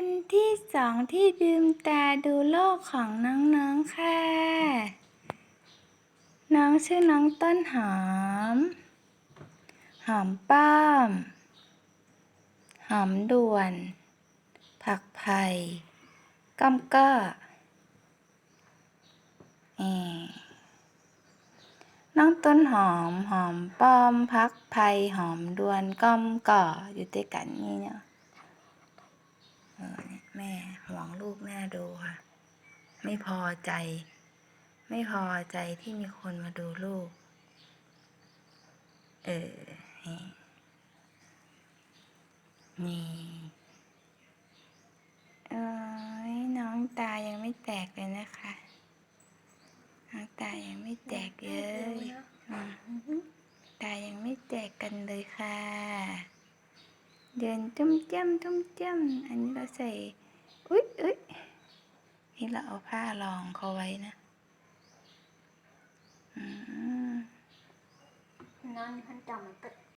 วันที่สองที่ลืมตาดูโลกของน้องๆค่ะ น้องชื่อน้องต้นหอม หอมป้อม หอมด่วน ผักไผ่ก้อมก้อเอน้องต้นหอม หอมป้อม พักไผ่หอมด่วนก้อมก่ออยู่ด้วยกันนี่เนาะ เออเนี่ยแม่ห่ วงลูกแน่ดูค่ะ ไม่พอใจ ไม่พอใจที่มีคนมาดูลูก เออนี่นี่เอ้ยน้องตายังไม่แตกเลยนะคะ น้องตายังไม่แตกเลยอืมตายังไม่แตกกันเลยค่ะ เดินจุ้มจ้ำจุ้มจ้ำอันนี้เราใส่ อุ๊ยอุ๊ยนี่เราเอาผ้ารองเขาไว้นะอืมนั่นขั้นจำมันเปิด